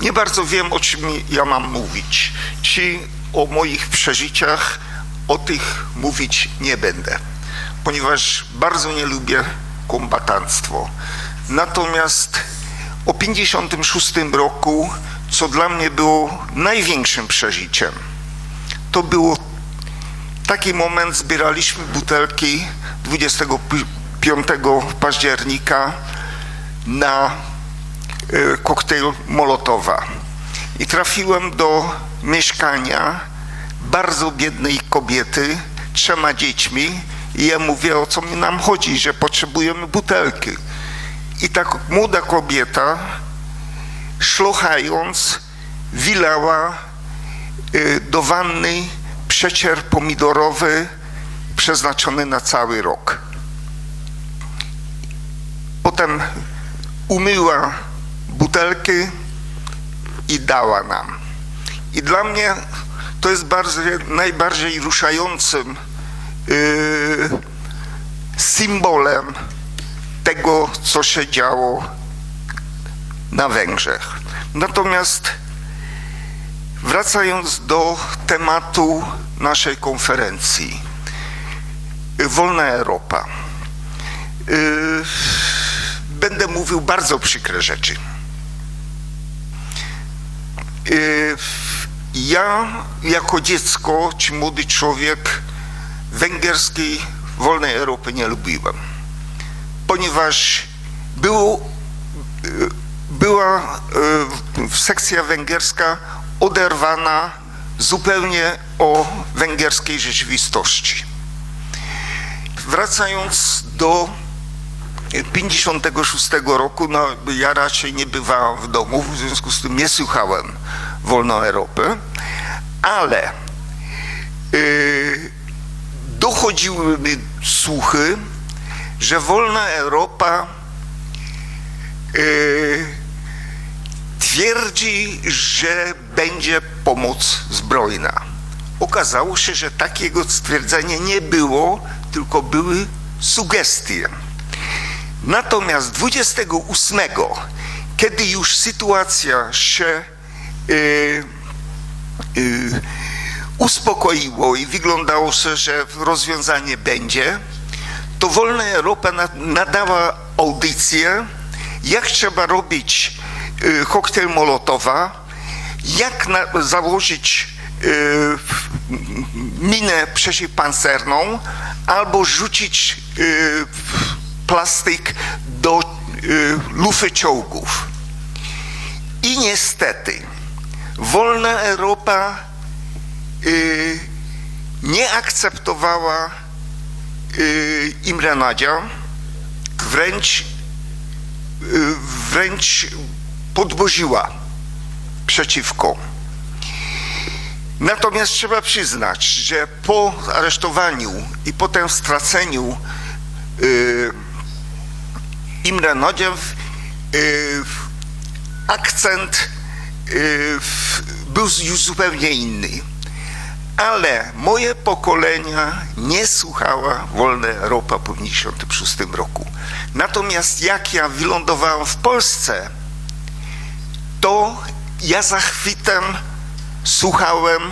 nie bardzo wiem, o czym ja mam mówić. Czy o moich przeżyciach, o tych mówić nie będę, ponieważ bardzo nie lubię kombatanstwo. Natomiast o 56 roku, co dla mnie było największym przeżyciem, to było taki moment, zbieraliśmy butelki 25 października na koktajl Molotowa. I trafiłem do mieszkania bardzo biednej kobiety, trzema dziećmi i ja mówię, o co mi nam chodzi, że potrzebujemy butelki. I tak młoda kobieta, szlochając, wilała y, do wanny przecier pomidorowy przeznaczony na cały rok. Potem umyła butelki i dała nam. I dla mnie to jest bardzo, najbardziej ruszającym yy, symbolem tego, co się działo na Węgrzech. Natomiast wracając do tematu naszej konferencji, Wolna Europa. Yy, Będę mówił bardzo przykre rzeczy. Yy, Ja jako dziecko czy młody człowiek węgierskiej wolnej Europy nie lubiłem, ponieważ było, yy, była yy, sekcja węgierska oderwana zupełnie o węgierskiej rzeczywistości. Wracając do 56 roku, no ja raczej nie bywałem w domu, w związku z tym nie słuchałem Wolną Europy, ale yy, dochodziły mi słuchy, że Wolna Europa yy, twierdzi, że będzie pomoc zbrojna. Okazało się, że takiego stwierdzenia nie było, tylko były sugestie. Natomiast 28, kiedy już sytuacja się uspokoiło i wyglądało się, że rozwiązanie będzie, to Wolna Europa na- nadała audycję, jak trzeba robić y, koktajl Molotowa, jak na, założyć y, minę przeciwpancerną albo rzucić y, plastik do y, lufy czołgów. I niestety wolna Europa y, nie akceptowała y, Imre Nadzia, wręcz, y, wręcz podwoziła przeciwko. Natomiast trzeba przyznać, że po aresztowaniu i potem straceniu y, Imre Nodziew y, akcent był już zupełnie inny. Ale moje pokolenia nie słuchała Wolna Europa po 1956 roku. Natomiast jak ja wylądowałem w Polsce, to ja zachwytem słuchałem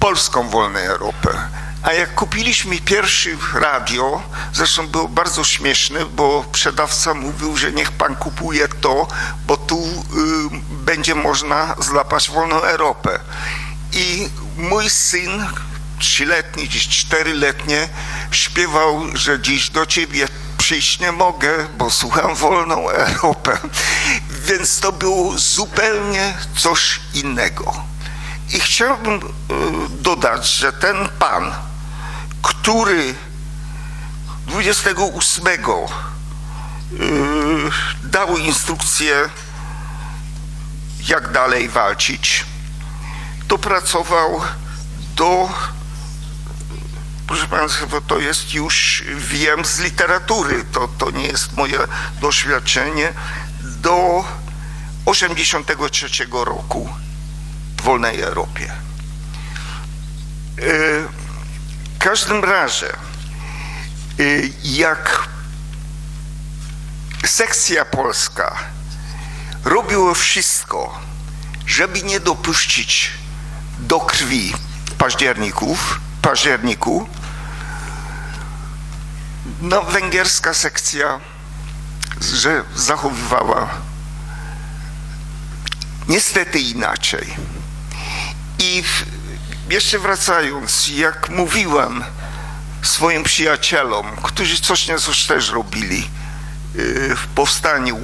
polską Wolną Europę. A jak kupiliśmy pierwszy radio, zresztą było bardzo śmieszne, bo sprzedawca mówił, że niech pan kupuje to, bo tu y, będzie można złapać Wolną Europę. I mój syn, trzyletni, dziś czteryletnie, śpiewał, że dziś do ciebie przyjść nie mogę, bo słucham Wolną Europę. Więc to było zupełnie coś innego. I chciałbym y, dodać, że ten pan, który 28 y, dał instrukcję, jak dalej walczyć, to pracował do, proszę Państwa, to jest już, wiem z literatury, to, to nie jest moje doświadczenie, do 83 roku w wolnej Europie. Y, W każdym razie, y, jak sekcja polska robiło wszystko, żeby nie dopuścić do krwi październików, październiku. No, węgierska sekcja że zachowywała niestety inaczej. I jeszcze wracając, jak mówiłem swoim przyjacielom, którzy coś nie coś też robili y, w powstaniu,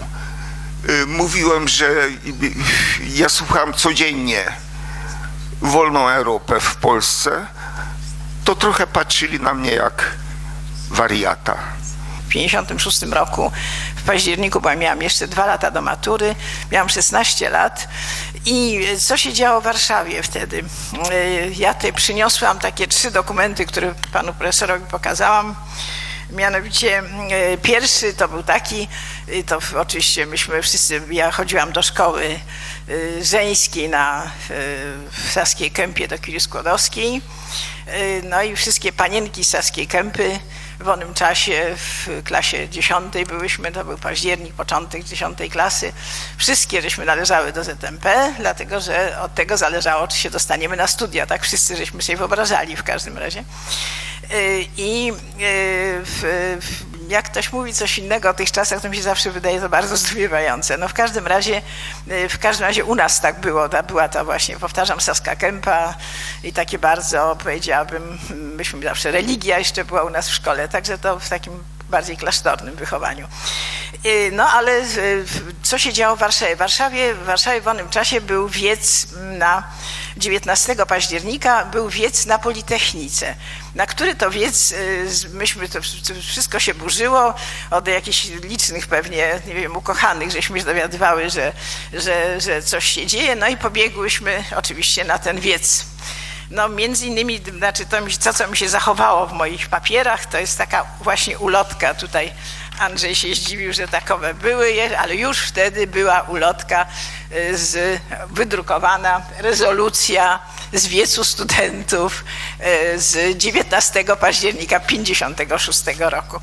mówiłem, że y, ja słucham codziennie Wolną Europę w Polsce, to trochę patrzyli na mnie jak wariata. W 56 roku w październiku, bo miałam jeszcze dwa lata do matury, miałam 16 lat i co się działo w Warszawie wtedy? Y, Ja tutaj przyniosłam takie trzy dokumenty, które panu profesorowi pokazałam. Mianowicie y, pierwszy to był taki, y, to oczywiście myśmy wszyscy, ja chodziłam do szkoły y, żeńskiej na, w Saskiej Kępie do Curie Skłodowskiej. No i wszystkie panienki Saskiej Kępy w onym czasie w klasie dziesiątej byłyśmy, to był październik, początek dziesiątej klasy. Wszystkie żeśmy należały do ZMP, dlatego że od tego zależało, czy się dostaniemy na studia. Tak wszyscy żeśmy sobie wyobrażali w każdym razie. Y, I y, jak ktoś mówi coś innego o tych czasach, to mi się zawsze wydaje to bardzo zdumiewające. No w każdym razie, y, w każdym razie u nas tak było, ta, była to właśnie, powtarzam, Saska Kępa i takie bardzo, powiedziałabym, myśmy zawsze religia jeszcze była u nas w szkole, także to w takim bardziej klasztornym wychowaniu. No ale co się działo w Warszawie? W Warszawie, w Warszawie w onym czasie był wiec na 19 października, był wiec na Politechnice, na który to wiec, y, myśmy, to wszystko się burzyło, od jakichś licznych pewnie, nie wiem, ukochanych, żeśmy się dowiadywały, że, że, że coś się dzieje, no i pobiegłyśmy oczywiście na ten wiec. No między innymi, znaczy to, co mi się zachowało w moich papierach, to jest taka właśnie ulotka tutaj. Andrzej się zdziwił, że takowe były, ale już wtedy była ulotka y, z, wydrukowana, rezolucja z wiecu studentów y, z 19 października 56 roku.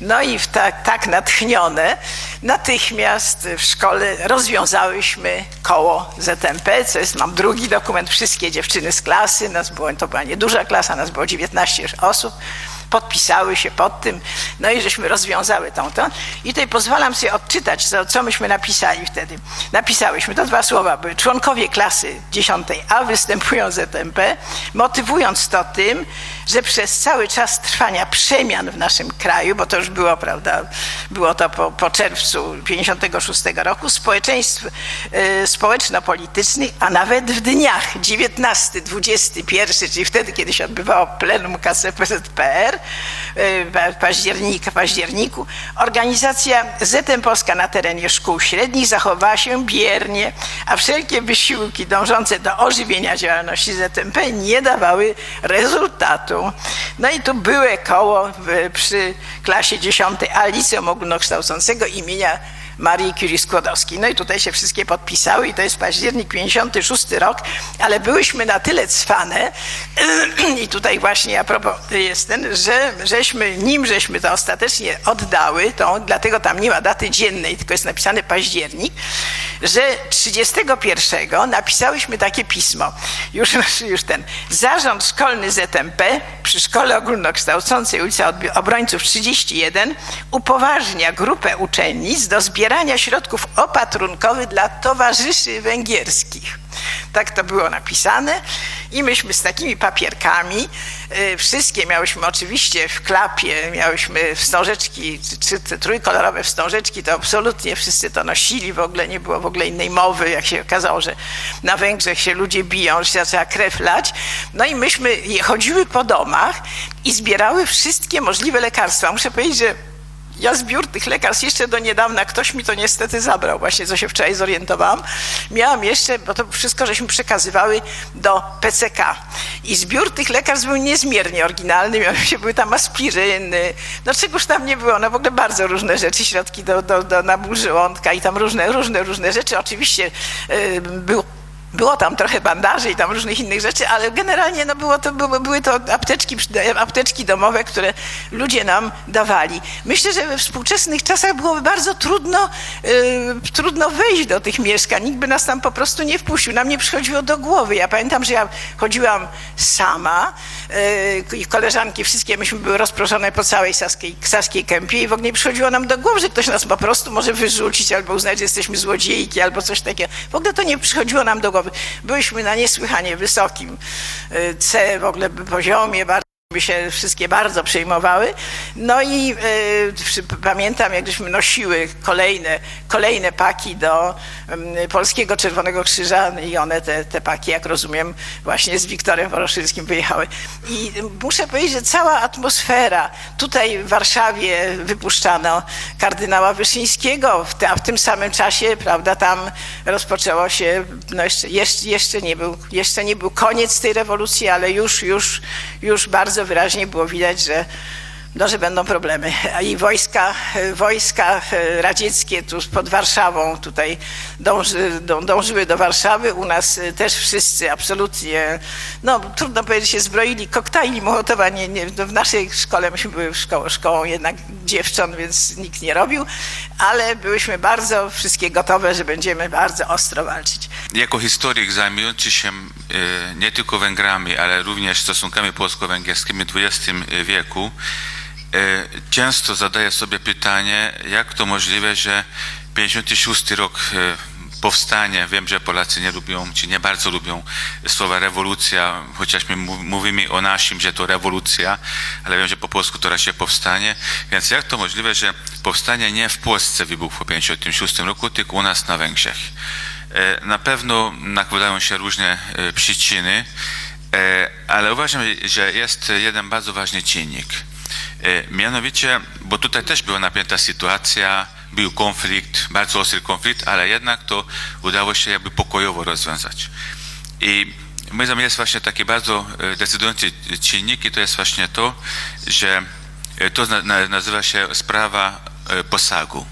No i w tak, tak natchnione natychmiast w szkole rozwiązałyśmy koło ZMP, co jest, mam drugi dokument, wszystkie dziewczyny z klasy, nas było, to była nieduża klasa, nas było 19 osób, podpisały się pod tym, no i żeśmy rozwiązały tą to. I tutaj pozwalam sobie odczytać, co, co myśmy napisali wtedy. Napisałyśmy, to dwa słowa były, członkowie klasy 10A występują z ZMP, motywując to tym, że przez cały czas trwania przemian w naszym kraju, bo to już było, prawda, było to po, po czerwcu 56 roku, społeczeństw y, społeczno-politycznych, a nawet w dniach 19, 21, czyli wtedy, kiedy się odbywało plenum KCPZPR, w października, październiku, organizacja ZM Polska na terenie szkół średnich zachowała się biernie, a wszelkie wysiłki dążące do ożywienia działalności ZMP nie dawały rezultatu. No i tu były koło w, przy klasie 10A Liceum Ogólnokształcącego imienia Marii Curie Skłodowskiej. No i tutaj się wszystkie podpisały i to jest październik 56 rok, ale byłyśmy na tyle cwane i tutaj właśnie a propos jest ten, że żeśmy, nim żeśmy to ostatecznie oddały, to dlatego tam nie ma daty dziennej, tylko jest napisany październik, że 31 napisałyśmy takie pismo, już, już ten, Zarząd Szkolny ZMP przy Szkole Ogólnokształcącej ulica Obrońców 31 upoważnia grupę uczennic do zbierania środków opatrunkowych dla towarzyszy węgierskich. Tak to było napisane i myśmy z takimi papierkami, y, wszystkie miałyśmy oczywiście w klapie, miałyśmy wstążeczki, czy te trójkolorowe wstążeczki, to absolutnie wszyscy to nosili, w ogóle nie było w ogóle innej mowy, jak się okazało, że na Węgrzech się ludzie biją, że się zaczęła krew lać. No i myśmy chodziły po domach i zbierały wszystkie możliwe lekarstwa. Muszę powiedzieć, że ja zbiór tych lekarstw jeszcze do niedawna, ktoś mi to niestety zabrał, właśnie co się wczoraj zorientowałam. Miałam jeszcze, bo to wszystko żeśmy przekazywały do PCK. I zbiór tych lekarstw był niezmiernie oryginalny, mianowicie były tam aspiryny, no czegoż tam nie było, no w ogóle bardzo różne rzeczy, środki do, do, do na ból żołądka i tam różne, różne, różne rzeczy. Oczywiście yy, było Było tam trochę bandaży i tam różnych innych rzeczy, ale generalnie no było to, były, to apteczki, apteczki domowe, które ludzie nam dawali. Myślę, że we współczesnych czasach byłoby bardzo trudno, y, trudno wejść do tych mieszkań. Nikt by nas tam po prostu nie wpuścił. Nam nie przychodziło do głowy. Ja pamiętam, że ja chodziłam sama y, i koleżanki wszystkie, myśmy były rozproszone po całej Saskiej, Saskiej Kępie i w ogóle nie przychodziło nam do głowy, że ktoś nas po prostu może wyrzucić albo uznać, że jesteśmy złodziejki albo coś takiego. W ogóle to nie przychodziło nam do głowy. Byliśmy na niesłychanie wysokim y, C w ogóle poziomie, bardzo by się wszystkie bardzo przejmowały. No i przy- pamiętam, jak żeśmy nosiły kolejne, kolejne paki do y, Polskiego Czerwonego Krzyża i one, te, te paki, jak rozumiem, właśnie z Wiktorem Woroszyńskim wyjechały. I muszę powiedzieć, że cała atmosfera, tutaj w Warszawie wypuszczano kardynała Wyszyńskiego, w te, a w tym samym czasie, prawda, tam rozpoczęło się, no jeszcze, jeszcze, jeszcze, nie był, jeszcze nie był koniec tej rewolucji, ale już, już, już bardzo wyraźnie było widać, że, no, że będą problemy. I wojska, wojska radzieckie tu pod Warszawą tutaj dąży, dą, dążyły do Warszawy. U nas też wszyscy absolutnie, no trudno powiedzieć, się zbroili koktajli Mołotowa. Nie, nie, no, w naszej szkole, myśmy były szkołą, szkołą jednak dziewcząt, więc nikt nie robił, ale byłyśmy bardzo wszystkie gotowe, że będziemy bardzo ostro walczyć. Jako historyk zajmujący się e, nie tylko Węgrami, ale również stosunkami polsko-węgierskimi w XX wieku, e, często zadaję sobie pytanie, jak to możliwe, że 56 rok e, powstanie, wiem, że Polacy nie lubią, czy nie bardzo lubią słowa rewolucja, chociaż my mów- mówimy o naszym, że to rewolucja, ale wiem, że po polsku to raczej powstanie, więc jak to możliwe, że powstanie nie w Polsce wybuchło w 56 roku, tylko u nas na Węgrzech. E, Na pewno nakładają się różne e, przyczyny, e, ale uważam, że jest jeden bardzo ważny czynnik. E, Mianowicie, bo tutaj też była napięta sytuacja, był konflikt, bardzo ostry konflikt, ale jednak to udało się jakby pokojowo rozwiązać. I moim jest właśnie taki bardzo e, decydujący czynnik i to jest właśnie to, że e, to nazywa się sprawa posagu.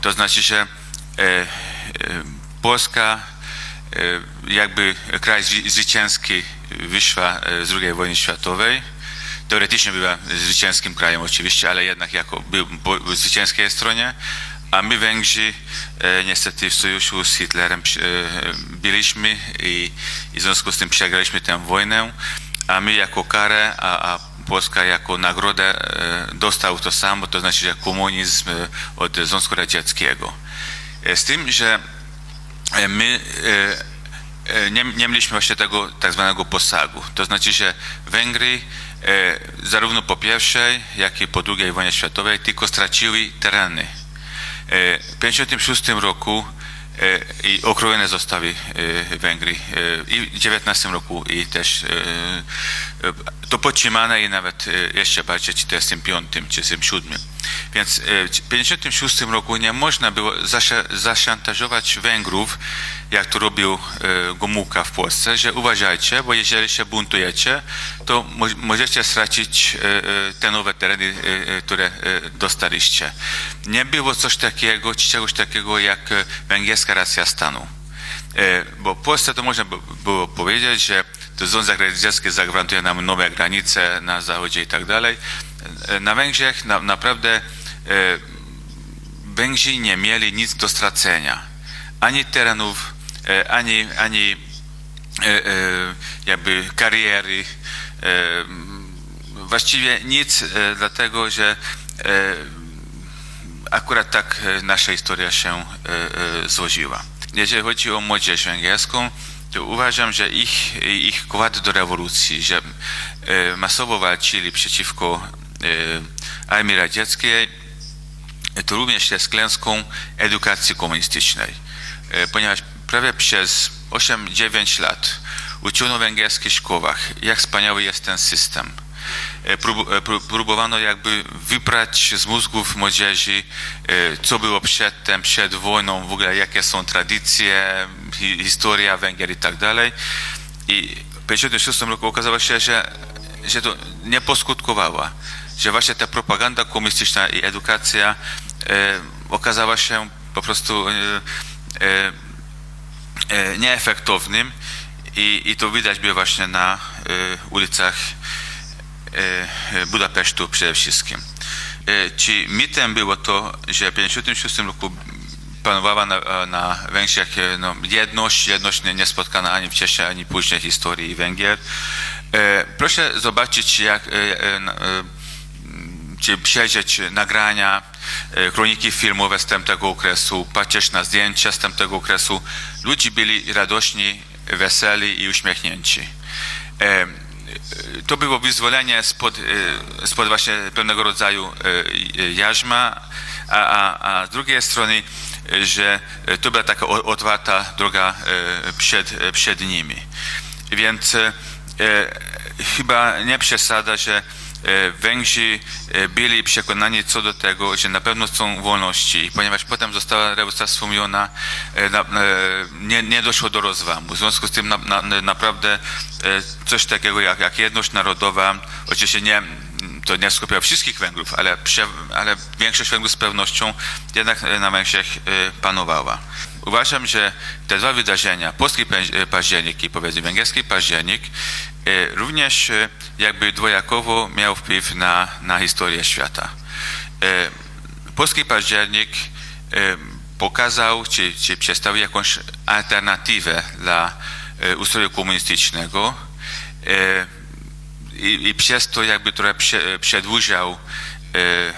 To znaczy, że Polska jakby kraj zwy- zwycięski wyszła z II wojny światowej. Teoretycznie była zwycięskim krajem oczywiście, ale jednak jako był po zwycięskiej stronie, a my Węgrzy e, niestety w sojuszu z Hitlerem e, byliśmy i, i w związku z tym przegraliśmy tę wojnę, a my jako karę, a, a Polska jako nagrodę e, dostał to samo, to znaczy, że komunizm e, od Związku Radzieckiego. E, Z tym, że my nie, nie mieliśmy właśnie tego tak zwanego posagu. To znaczy, że Węgry zarówno po pierwszej, jak i po II wojnie światowej tylko straciły tereny. E, W 1956 roku e, i okrojone zostały e, Węgry e, i w 19 roku i też e, e, to podtrzymane i nawet e, jeszcze bardziej w 45 czy 47. Więc e, w 1956 roku nie można było zaszantażować Węgrów, jak to robił e, Gomułka w Polsce, że uważajcie, bo jeżeli się buntujecie, to mo- możecie stracić e, e, te nowe tereny, e, e, które e, dostaliście. Nie było coś takiego, czy czegoś takiego jak e, węgierska racja stanu. E, Bo w Polsce to można by- było powiedzieć, że to Związek Radziecki zagwarantuje nam nowe granice na zachodzie i tak dalej. Na Węgrzech na, naprawdę e, Węgrzy nie mieli nic do stracenia. Ani terenów, e, ani, ani e, jakby kariery. Właściwie nic, dlatego że akurat tak nasza historia się złożyła. Jeżeli chodzi o młodzież węgierską, uważam, że ich, ich do rewolucji, że e, masowo walczyli przeciwko e, armii radzieckiej, to również jest klęską edukacji komunistycznej, E, ponieważ prawie przez 8-9 lat uczono w węgierskich szkołach, jak wspaniały jest ten system. E, e, prób- Próbowano jakby wybrać z mózgów młodzieży, e, co było przedtem, przed wojną, w ogóle jakie są tradycje, hi- historia Węgier i tak dalej. I w 1956 roku okazało się, że, że to nie poskutkowała, że właśnie ta propaganda komunistyczna i edukacja okazała się po prostu nieefektownym i, i to widać było właśnie na ulicach Budapesztu przede wszystkim. E, Czy mitem było to, że w 1956 roku panowała na, na Węgrzech e, no, jedność, jedność nie- niespotkana ani wcześniej, ani później w historii Węgier. E, Proszę zobaczyć, jak e, e, e, czy przejrzeć nagrania, e, kroniki filmowe z tamtego okresu, patrzeć na zdjęcia z tamtego okresu. Ludzie byli radośni, weseli i uśmiechnięci. E, To było wyzwolenie spod, e, spod właśnie pewnego rodzaju e, jarzma, a, a, a z drugiej strony, że to była taka otwarta droga przed, przed nimi. Więc chyba nie przesada, że Węgrzy e, byli przekonani co do tego, że na pewno chcą wolności, ponieważ potem została rewolucja stłumiona, e, e, nie, nie doszło do rozłamu. W związku z tym na, na, naprawdę e, coś takiego jak, jak jedność narodowa, oczywiście nie, to nie skupiało wszystkich Węgrów, ale, ale większość Węgrów z pewnością jednak e, na Węgrzech e, panowała. Uważam, że te dwa wydarzenia, polski pę- październik i powiedzmy węgierski październik, e, również e, jakby dwojakowo miał wpływ na, na historię świata. E, Polski październik e, pokazał, czy, czy przedstawił jakąś alternatywę dla e, ustroju komunistycznego e, i, i przez to jakby trochę prze, przedłużał e, e,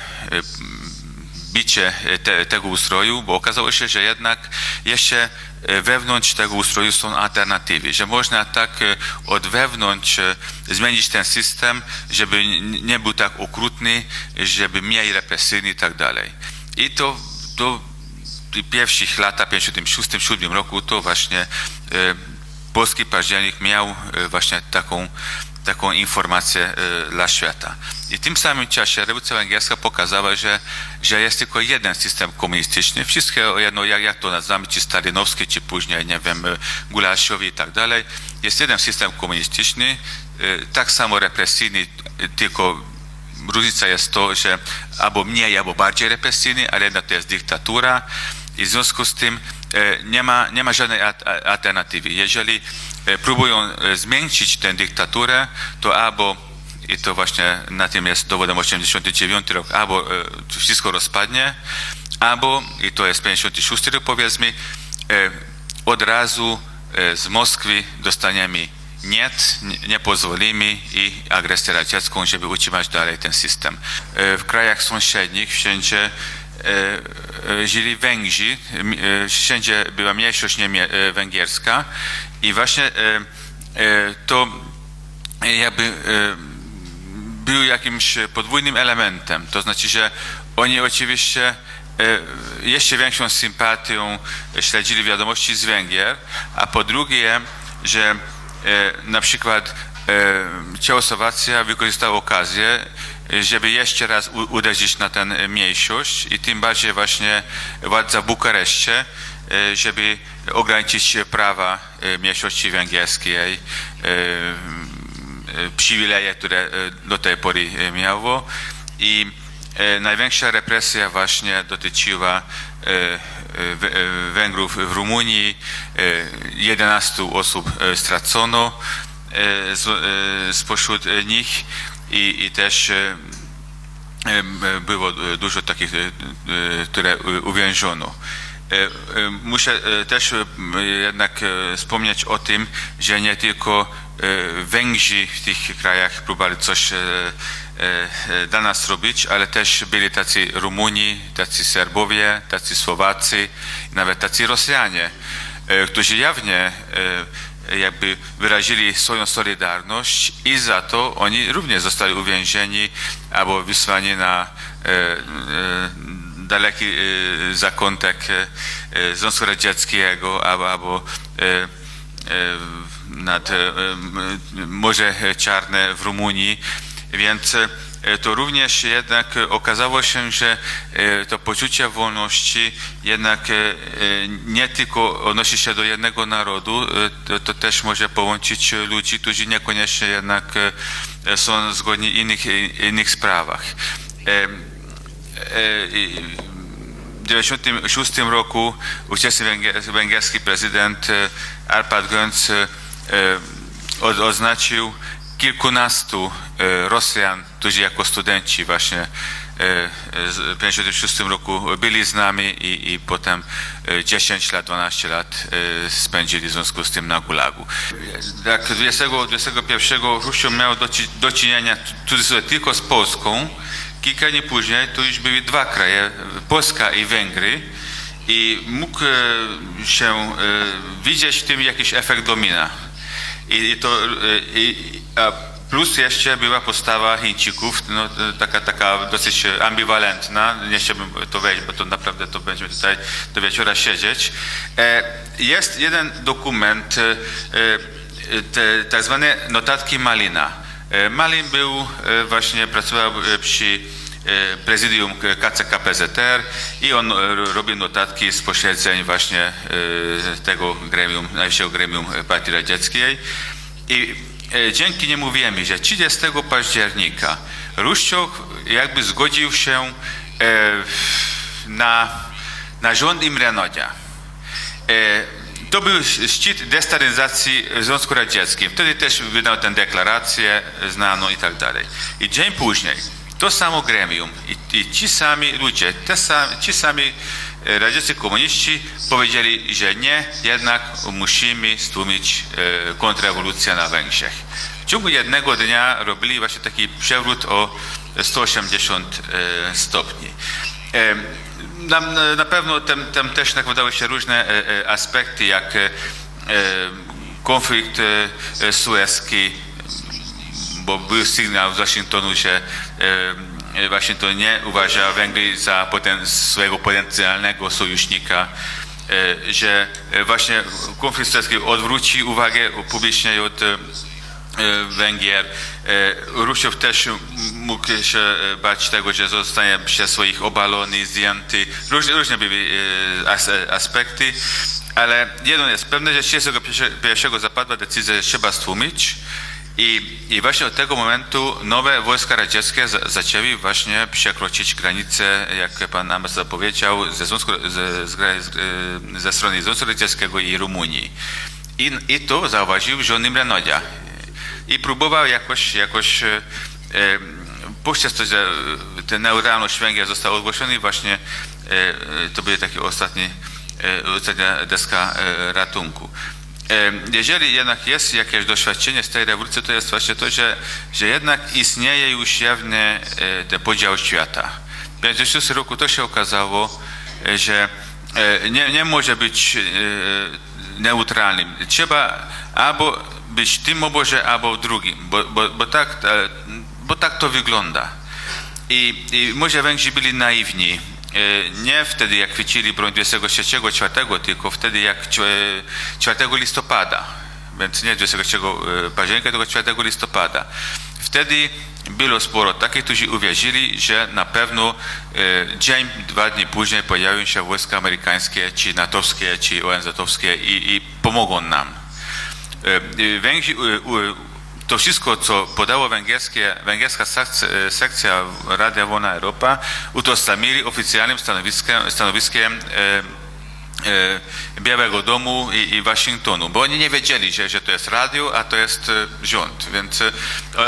bicie te, tego ustroju, bo okazało się, że jednak jeszcze e, wewnątrz tego ustroju są alternatywy, że można tak e, od wewnątrz e, zmienić ten system, żeby nie był tak okrutny, żeby mniej represyjny i tak dalej. I to do pierwszych lata, w 1956-1957 roku, to właśnie e, polski październik miał e, właśnie taką, taką informację e, dla świata. I w tym samym czasie rewolucja węgierska pokazała, że, że jest tylko jeden system komunistyczny. Wszystkie, o jedno, jak, jak to nazywamy, czy stalinowski, czy później, nie wiem, e, gulaszowi i tak dalej. Jest jeden system komunistyczny, e, tak samo represyjny, tylko różnica jest to, że albo mniej, albo bardziej represyjny, ale jednak to jest dyktatura i w związku z tym nie ma, nie ma żadnej al- al- alternatywy. Jeżeli e, próbują e, zmiękczyć tę dyktaturę, to albo, i to właśnie na tym jest dowodem 89 rok, albo e, wszystko rozpadnie, albo, i to jest 56 rok powiedzmy, e, od razu e, z Moskwy dostaniemy nie, nie- pozwolimy i agresję radziecką, żeby utrzymać dalej ten system. E, W krajach sąsiednich wszędzie e, e, żyli Węgrzy, m- e, wszędzie była mniejszość niemie- e, węgierska i właśnie e, e, to jakby e, był jakimś podwójnym elementem. To znaczy, że oni oczywiście e, jeszcze większą sympatią śledzili wiadomości z Węgier, a po drugie, że e, na przykład e, Czechosłowacja wykorzystała okazję, e, żeby jeszcze raz uderzyć na tę mniejszość i tym bardziej właśnie władza w Bukareszcie, e, żeby ograniczyć prawa e, mniejszości węgierskiej, e, e, przywileje, które e, do tej pory e, miało i e, największa represja właśnie dotyczyła e, e, Wę- e, Węgrów w Rumunii. E, 11 osób e, stracono e, e, spośród e, nich i, i też e, e, było e, dużo takich, które uwięziono. Muszę też jednak wspomnieć o tym, że nie tylko Węgrzy w tych krajach próbowali coś dla nas robić, ale też byli tacy Rumuni, tacy Serbowie, tacy Słowacy, nawet tacy Rosjanie, którzy jawnie jakby wyrazili swoją solidarność i za to oni również zostali uwięzieni albo wysłani na e, e, daleki e, zakątek Związku Radzieckiego albo, albo nad Morze Czarne w Rumunii. Więc to również jednak okazało się, że e, to poczucie wolności jednak e, e, nie tylko odnosi się do jednego narodu, e, to, to też może połączyć ludzi, którzy niekoniecznie jednak e, są zgodni w innych, innych sprawach. E, e, i- 1996 roku ówczesny węgier- węgierski prezydent e, Arpad Gönc e, oznaczył kilkunastu e, Rosjan, którzy jako studenci właśnie e, w 1956 roku byli z nami i, i potem e, 10 lat, 12 lat e, spędzili w związku z tym na Gulagu. 20, 21 Chruściov miał do, do czynienia tylko z Polską, kilka dni później to już były dwa kraje, Polska i Węgry i mógł e, się e, widzieć w tym jakiś efekt domina. I, to, e, i, a plus jeszcze była postawa Chińczyków, no, e, taka, taka dosyć ambiwalentna. Nie chciałbym to wejść, bo to naprawdę to będziemy tutaj do wieczora siedzieć. E, Jest jeden dokument, e, te tak zwane notatki Malina. E, Malin był właśnie, pracował przy prezydium KCKPZR i on e, robił notatki z posiedzeń właśnie e, tego gremium, najwyższego gremium Partii Radzieckiej. I e, dzięki niemu wiemy, że 30 października Ruszczoch jakby zgodził się e, na, na rząd Imre Nodzia. E, To był szczyt destalizacji w Związku Radzieckim. Wtedy też wydał tę deklarację znaną i tak dalej. I dzień później to samo gremium i, i ci sami ludzie, te sam, ci sami e, radzieccy komuniści powiedzieli, że nie, jednak musimy stłumić e, kontrrewolucję na Węgrzech. W ciągu jednego dnia robili właśnie taki przewrót o 180 e, stopni. Na, na pewno tam, tam też nakładały się różne aspekty, jak konflikt sueski, bo był sygnał z Waszyngtonu, że e, Waszyngton nie uważa Węgry za poten, swojego potencjalnego sojusznika, e, że e, właśnie konflikt sueski odwróci uwagę publicznie od Węgier. Ruszow też mógł się bać tego, że zostanie przez swoich obalony, zdjęty. Różne, różne były as, aspekty, ale jedno jest pewne, że 31 zapadła decyzja, że trzeba stłumić i, i właśnie od tego momentu nowe wojska radzieckie za, zaczęły właśnie przekroczyć granice, jak pan ambasador powiedział, ze, Związku, ze, z, z, e, ze strony Związku Radzieckiego i Rumunii. I, I to zauważył rząd Imre Nodzia i próbował jakoś, jakoś e, to, że tę neutralność Węgier została ogłoszona i właśnie e, to były takie ostatnie, e, deska e, ratunku. Jeżeli jednak jest jakieś doświadczenie z tej rewolucji, to jest właśnie to, że, że jednak istnieje już jawny e, ten podział świata. W 1956 roku to się okazało, e, że e, nie, nie może być neutralnym. Trzeba albo być w tym obozie, albo w drugim, bo, bo, bo, tak, bo tak to wygląda. I, I może Węgrzy byli naiwni. E, Nie wtedy, jak chwycili broń 23-4, tylko wtedy, jak cio- e, 4 listopada. Więc nie 23 e, października, tylko 4 listopada. Wtedy było sporo takich, którzy uwierzyli, że na pewno dzień, dwa dni później pojawią się wojska amerykańskie, czy natowskie, czy ONZ-owskie i, i pomogą nam. Węgrzy, to wszystko, co podała węgierskie, węgierska sekcja, sekcja Radia Wolna Europa, utożsamili oficjalnym stanowiskiem, stanowiskiem e, e, Białego Domu i, i Waszyngtonu, bo oni nie wiedzieli, że, że to jest radio, a to jest e, rząd, więc e,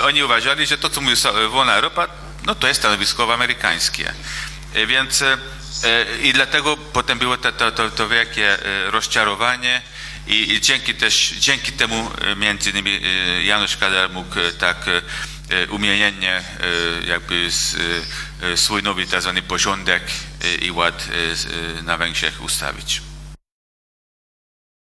oni uważali, że to, co mówi Wolna Europa, no to jest stanowisko amerykańskie. E, Więc e, e, i dlatego potem było to, to, to, to wielkie e, rozczarowanie i, i dzięki też, dzięki temu e, między innymi e, Janusz Kadar mógł e, tak umiejętnie jakby e, swój nowy tak zwany porządek i ład na Węgrzech ustawić.